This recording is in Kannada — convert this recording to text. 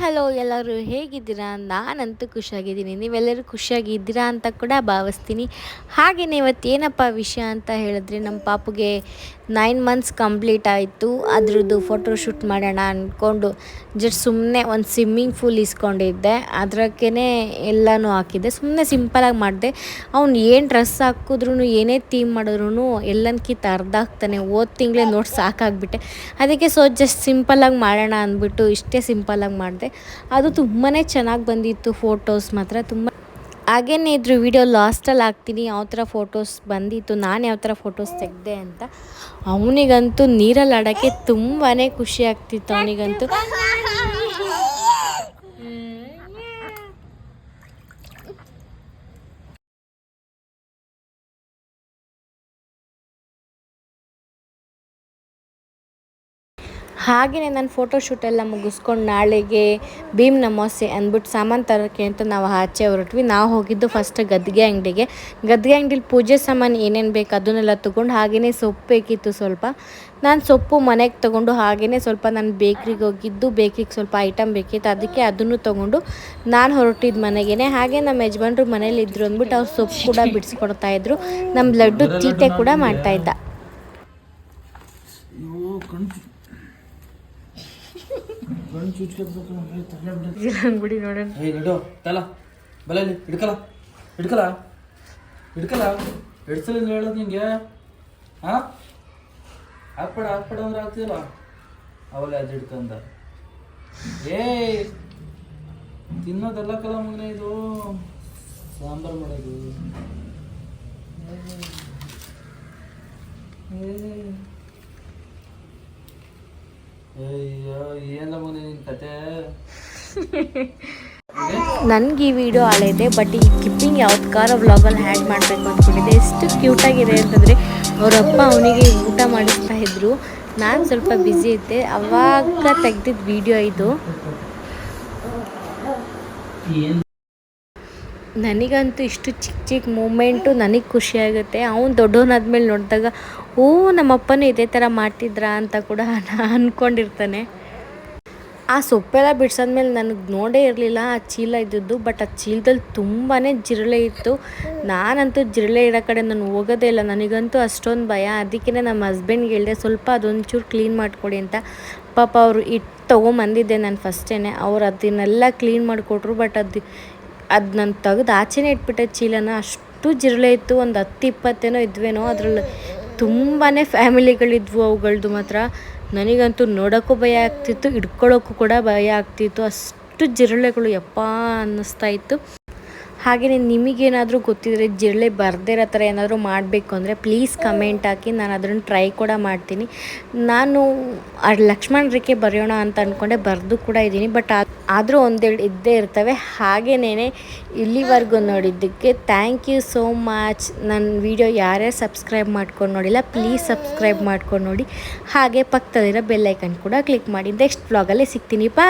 ಹಲೋ, ಎಲ್ಲರೂ ಹೇಗಿದ್ದೀರಾ? ನಾನಂತೂ ಖುಷಿಯಾಗಿದ್ದೀನಿ. ನೀವೆಲ್ಲರೂ ಖುಷಿಯಾಗಿದ್ದೀರಾ ಅಂತ ಕೂಡ ಭಾವಿಸ್ತೀನಿ. ಹಾಗೆಯೇ ಇವತ್ತು ಏನಪ್ಪ ವಿಷಯ ಅಂತ ಹೇಳಿದ್ರೆ, ನಮ್ಮ ಪಾಪುಗೆ ನೈನ್ ಮಂತ್ಸ್ ಕಂಪ್ಲೀಟ್ ಆಯಿತು. ಅದರದ್ದು ಫೋಟೋ ಶೂಟ್ ಮಾಡೋಣ ಅಂದ್ಕೊಂಡು ಜಸ್ಟ್ ಸುಮ್ಮನೆ ಒಂದು ಸ್ವಿಮ್ಮಿಂಗ್ ಫೂಲ್ ಇಸ್ಕೊಂಡಿದ್ದೆ. ಅದರಕ್ಕೇ ಎಲ್ಲನೂ ಹಾಕಿದ್ದೆ. ಸುಮ್ಮನೆ ಸಿಂಪಲಾಗಿ ಮಾಡಿದೆ. ಅವ್ನು ಏನು ಡ್ರೆಸ್ ಹಾಕಿದ್ರು ಏನೇ ಥೀಮ್ ಮಾಡಿದ್ರು ಎಲ್ಲನಕಿತ್ತ ಅರ್ಧ ಆಗ್ತಾನೆ. ಓದ್ ತಿಂಗಳೇ ನೋಡಿ ಸಾಕಾಗ್ಬಿಟ್ಟೆ. ಅದಕ್ಕೆ ಸೊ ಜಸ್ಟ್ ಸಿಂಪಲಾಗಿ ಮಾಡೋಣ ಅಂದ್ಬಿಟ್ಟು ಇಷ್ಟೇ ಸಿಂಪಲಾಗಿ ಮಾಡಿದೆ. ಅದು ತುಂಬಾ ಚೆನ್ನಾಗಿ ಬಂದಿತ್ತು ಫೋಟೋಸ್ ಮಾತ್ರ. ತುಂಬ ಹಾಗೇನೇ ಇದ್ರ ವಿಡಿಯೋ ಲಾಸ್ಟಲ್ಲಿ ಹಾಕ್ತೀನಿ. ಯಾವ ಥರ ಫೋಟೋಸ್ ಬಂದಿತ್ತು, ನಾನು ಯಾವ ಥರ ಫೋಟೋಸ್ ತೆಗೆದೆ ಅಂತ. ಅವನಿಗಂತೂ ನೀರಲ್ಲಿ ಆಡೋಕ್ಕೆ ತುಂಬಾ ಖುಷಿ ಆಗ್ತಿತ್ತು ಅವನಿಗಂತೂ. ಹಾಗೆಯೇ ನಾನು ಫೋಟೋ ಶೂಟೆಲ್ಲ ಮುಗಿಸ್ಕೊಂಡು ನಾಳೆಗೆ ಭೀಮ್ ನಮೋಸೆ ಅಂದ್ಬಿಟ್ಟು ಸಾಮಾನು ತರೋಕ್ಕೆ ಅಂತ ನಾವು ಆಚೆ ಹೊರಟ್ವಿ. ನಾವು ಹೋಗಿದ್ದು ಫಸ್ಟ್ ಗದ್ದಿಗೆ ಅಂಗಡಿಗೆ. ಗದ್ದಿಗೆ ಅಂಗಡಿಲಿ ಪೂಜೆ ಸಾಮಾನು ಏನೇನು ಬೇಕು ಅದನ್ನೆಲ್ಲ ತೊಗೊಂಡು ಹಾಗೆಯೇ ಸೊಪ್ಪು ಬೇಕಿತ್ತು ಸ್ವಲ್ಪ. ನಾನು ಸೊಪ್ಪು ಮನೆಗೆ ತೊಗೊಂಡು ಹಾಗೆಯೇ ಸ್ವಲ್ಪ ನಾನು ಬೇಕ್ರಿಗೆ ಹೋಗಿದ್ದು ಬೇಕ್ರಿಗೆ ಸ್ವಲ್ಪ ಐಟಮ್ ಬೇಕಿತ್ತು ಅದಕ್ಕೆ ಅದನ್ನು ತೊಗೊಂಡು ನಾನು ಹೊರಟಿದ್ದು ಮನೆಗೇ ಹಾಗೆ ನಮ್ಮ ಯಜಮಾನ್ರು ಮನೇಲಿ ಇದ್ರು ಅಂದ್ಬಿಟ್ಟು ಅವ್ರು ಸೊಪ್ಪು ಕೂಡ ಬಿಡಿಸ್ಕೊಡ್ತಾ ಇದ್ರು. ನಮ್ಮ ಲಡ್ಡು ತೀಟೆ ಕೂಡ ಮಾಡ್ತಾಯಿದ್ದ ಗಂಡು ಚುಚ್ಕೊಬೇಕು ಬಿಡಿ ನೋಡೋಣ ಏಯ್ ನಡು ತಲ. ಬಲಲ್ಲಿ ಹಿಡ್ಕಲ ಹಿಡ್ಕಲ ಹಿಡ್ಕಲ ಹಿಡ್ಸಲ ಹೇಳೋದು ನಿಂಗೆ. ಹಾಂ ಹಾಕ್ಬೇಡ ಹಾಕ್ಬೇಡ ಅಂದ್ರೆ ಆಗ್ತಿಲ್ಲ ಅವಲೇ ಅದು ಹಿಡ್ಕಂದ. ಏ ತಿನ್ನೋದಲ್ಲ ಕಲ ಮಗನೇ ಇದು. ಸಾಂಬಾರು ಮಾಡೋದು ಏಯ್. ಅಯ್ಯೋ ಏನ ಮಗನೇ ನಿನ್ ಕತೆ ನನಗೆ ಈ ವಿಡಿಯೋ ಆಳೈತೆ ಬಟ್ ಈ ಕಿಪ್ಪಿಂಗ್ ಯಾವ್ದಕ್ಕಾರ ವ್ಲಾಗಲ್ಲಿ ಹ್ಯಾಡ್ ಮಾಡಬೇಕು ಅಂದ್ಕೊಂಡಿದ್ದೆ ಎಷ್ಟು ಕ್ಯೂಟಾಗಿದೆ ಅಂತಂದರೆ ಅವರಪ್ಪ ಅವನಿಗೆ ಊಟ ಮಾಡಿಸ್ತಾ ಇದ್ರು. ನಾನು ಸ್ವಲ್ಪ ಬ್ಯುಸಿ ಇದ್ದೆ. ಅವಾಗ ತೆಗ್ದಿದ್ದ ವಿಡಿಯೋ ಇದು. ನನಗಂತೂ ಇಷ್ಟು ಚಿಕ್ಕ ಚಿಕ್ಕ ಮೂಮೆಂಟು ನನಗೆ ಖುಷಿಯಾಗುತ್ತೆ ಅವ್ನು ದೊಡ್ಡವನಾದ್ಮೇಲೆ ನೋಡಿದಾಗ, ಓ, ನಮ್ಮಪ್ಪನೂ ಇದೇ ಥರ ಮಾಡ್ತಿದ್ರಾ? ಅಂತ ಕೂಡ ಅಂದ್ಕೊಂಡಿರ್ತಾನೆ ಆ ಸೊಪ್ಪೆಲ್ಲ ಬಿಡ್ಸಾದ್ಮೇಲೆ ನನಗೆ ನೋಡೇ ಇರಲಿಲ್ಲ, ಆ ಚೀಲ ಇದ್ದದ್ದು, ಬಟ್ ಆ ಚೀಲದಲ್ಲಿ ತುಂಬಾ ಜಿರಳೆ ಇತ್ತು. ನಾನಂತೂ ಜಿರಳೆ ಇರೋ ಕಡೆ ನಾನು ಹೋಗೋದೇ ಇಲ್ಲ. ನನಗಂತೂ ಅಷ್ಟೊಂದು ಭಯ. ಅದಕ್ಕೆ ನಮ್ಮ ಹಸ್ಬೆಂಡ್ಗೆ ಹೇಳಿದೆ, ಸ್ವಲ್ಪ ಅದೊಂಚೂರು ಕ್ಲೀನ್ ಮಾಡಿಕೊಡಿ ಅಂತ. ಪಾಪ ಅವರು ಇಟ್ಟು ತೊಗೊಂಬಂದಿದ್ದೆ ನಾನು ಫಸ್ಟೇ ಅವ್ರು ಅದನ್ನೆಲ್ಲ ಕ್ಲೀನ್ ಮಾಡಿಕೊಟ್ರು, ಬಟ್ ಅದು ಅದು ನಾನು ತೆಗೆದು ಆಚೆನೇ ಇಟ್ಬಿಟ್ಟೆ ಚೀಲನ. ಅಷ್ಟು ಜಿರಳೆ ಇತ್ತು, ಒಂದು ಹತ್ತು ಇಪ್ಪತ್ತೇನೋ ಇದ್ವೇನೋ, ಅದರಲ್ಲಿ ತುಂಬಾ ಫ್ಯಾಮಿಲಿಗಳಿದ್ವು ಅವುಗಳದ್ದು ಮಾತ್ರ. ನನಗಂತೂ ನೋಡೋಕ್ಕೂ ಭಯ ಆಗ್ತಿತ್ತು ಹಿಡ್ಕೊಳ್ಳೋಕ್ಕೂ ಕೂಡ ಭಯ ಆಗ್ತಿತ್ತು. ಅಷ್ಟು ಜಿರಳೆಗಳು ಯಪ್ಪ ಅನ್ನಿಸ್ತಾ ಇತ್ತು. ಹಾಗೆಯೇ ನಿಮಗೇನಾದರೂ ಗೊತ್ತಿದ್ರೆ ಜಿರಳೆ ಬರದೇ ಇರೋ ಥರ ಏನಾದರೂ ಮಾಡಬೇಕು ಅಂದರೆ ಪ್ಲೀಸ್ ಕಮೆಂಟ್ ಹಾಕಿ, ನಾನು ಅದನ್ನು ಟ್ರೈ ಕೂಡ ಮಾಡ್ತೀನಿ. ನಾನು ಲಕ್ಷ್ಮಣ ರೇಖೆ ಬರೆಯೋಣ ಅಂತ ಅಂದ್ಕೊಂಡೆ ಬರೆದು ಕೂಡ ಇದ್ದೀನಿ ಬಟ್ ಆದರೂ ಒಂದೆರಡು ಇದ್ದೇ ಇರ್ತವೆ. ಹಾಗೆಯೇ ಇಲ್ಲಿವರೆಗೂ ನೋಡಿದ್ದಕ್ಕೆ ಥ್ಯಾಂಕ್ ಯು ಸೋ ಮಚ್ ನನ್ನ ವಿಡಿಯೋ ಯಾರ್ಯಾರು ಸಬ್ಸ್ಕ್ರೈಬ್ ಮಾಡ್ಕೊಂಡು ನೋಡಿಲ್ಲ ಪ್ಲೀಸ್ ಸಬ್ಸ್ಕ್ರೈಬ್ ಮಾಡ್ಕೊಂಡು ನೋಡಿ. ಹಾಗೆ ಪಕ್ಕದಲ್ಲಿರೋ ಬೆಲ್ಲೈಕನ್ ಕೂಡ ಕ್ಲಿಕ್ ಮಾಡಿ ನೆಕ್ಸ್ಟ್ ವ್ಲಾಗಲ್ಲಿ ಸಿಗ್ತೀನಿ. ಬಾ